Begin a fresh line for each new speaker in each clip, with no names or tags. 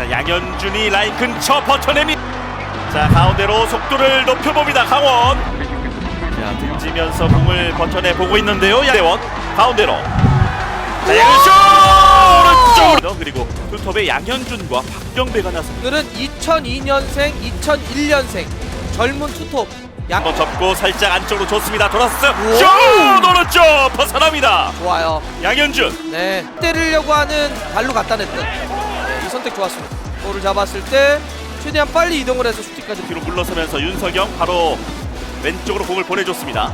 자, 양현준이 라인 근처 버텨냅니다. 자 가운데로 속도를 높여봅니다 강원. 자 등지면서 공을 버텨내 보고 있는데요 양대원 가운데로. 자 양현준 오른쪽으로 그리고 풀톱에 양현준과 박경배가 나섭니다.
오늘은 2002년생, 2001년생 젊은 투톱 양
한번 접고 살짝 안쪽으로 좋습니다. 돌았어요. 슛 오른쪽 벗어납니다.
좋아요.
양현준.
네, 때리려고 하는 발로 갖다 냈던 선택 좋았습니다. 볼을 잡았을 때 최대한 빨리 이동을 해서 슈팅까지
뒤로 물러서면서 윤석영 바로 왼쪽으로 공을 보내줬습니다.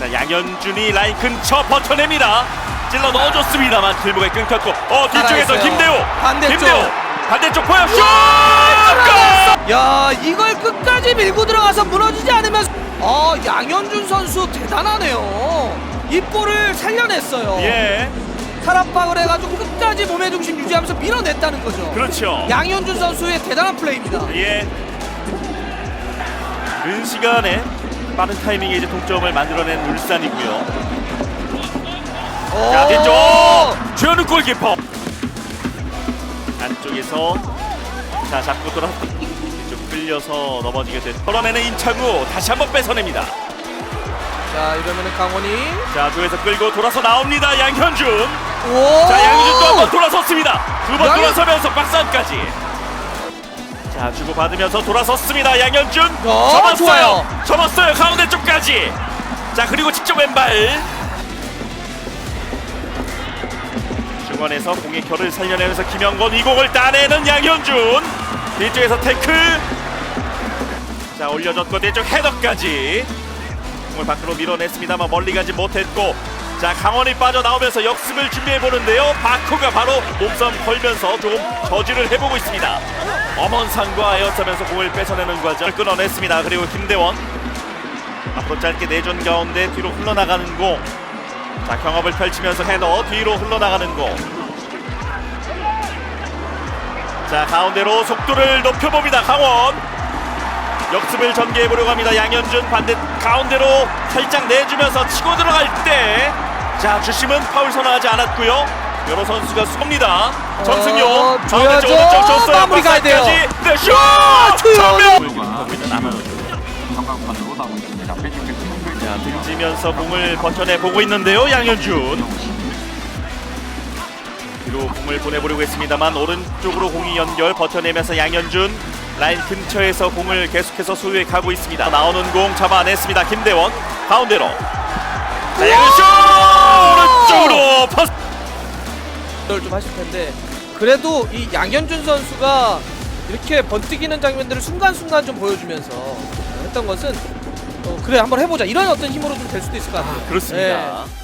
자, 양현준이 라인 근처 버텨냅니다. 찔러 넣어줬습니다만 길목에 끊겼고 어 뒤쪽에서
살아있어요.
김대호
반대쪽.
김대호 반대쪽 보여 슛! 골!
야 이걸 끝까지 밀고 들어가서 무너지지 않으면서 아 양현준 선수 대단하네요. 이 볼을 살려냈어요.
예
탈압박을 해가지고 끝까지 몸의 중심 유지하면서 밀어냈다는 거죠.
그렇죠.
양현준 선수의 대단한 플레이입니다.
예. 은 시간에 빠른 타이밍에 이제 동점을 만들어낸 울산이고요. 자
오!
뒤쪽 최현우 골키퍼 안쪽에서 자 잡고 돌아 좀 끌려서 넘어지게 됐 털어내는 임창우 다시 한번 뺏어냅니다
자 이러면은 강원이
자 조에서 끌고 돌아서 나옵니다 양현준
오!
자 양현준 또 한 번 돌아섰습니다. 두 번
양현-
돌아서면서 박스 안까지. 자 주고 받으면서 돌아섰습니다 양현준.
어,
접었어요.
좋아요.
접었어요 가운데 쪽까지. 자 그리고 직접 왼발. 중원에서 공의 결을 살려내면서 김영건 이 공을 따내는 양현준. 뒤쪽에서 태클 자 올려줬고 뒤쪽 헤더까지. 공을 밖으로 밀어냈습니다만 멀리 가지 못했고 자 강원이 빠져나오면서 역습을 준비해 보는데요 바코가 바로 몸싸움 걸면서 조금 저지를 해보고 있습니다 엄원상과 에어싸면서 공을 뺏어내는 과정 끊어냈습니다 그리고 김대원 앞으로 짧게 내준 가운데 뒤로 흘러나가는 공자 경합을 펼치면서 헤더 뒤로 흘러나가는 공. 자 가운데로 속도를 높여봅니다 강원. 역습을 전개해 보려고 합니다 양현준 반대 가운데로 살짝 내주면서 치고 들어갈 때. 자 주심은 파울 선언하지 않았고요. 여러 선수가 쏩니다. 정승용
어,
가운데
줘야죠.
오른쪽 줬어요.
마무리 가야 돼요.
네 슛!
투연!
정면. 하고 있는 남은
전광판으로 나오고 있습니다. 빼주게
자 등지면서 공을 버텨내 보고 있는데요 양현준 뒤로 공을 보내보려고 했습니다만 오른쪽으로 공이 연결 버텨내면서 양현준 라인 근처에서 공을 계속해서 소유해 가고 있습니다 나오는 공 잡아냈습니다 김대원 가운데로 자 양현준 오 른쪽으로 퍼스
를좀 하실 텐데 그래도 이 양현준 선수가 이렇게 번뜩이는 장면들을 순간순간 좀 보여주면서 했던 것은 어, 그래 한번 해보자 이런 어떤 힘으로 좀 될 수도 있을 것 같아요.
그렇습니다
네.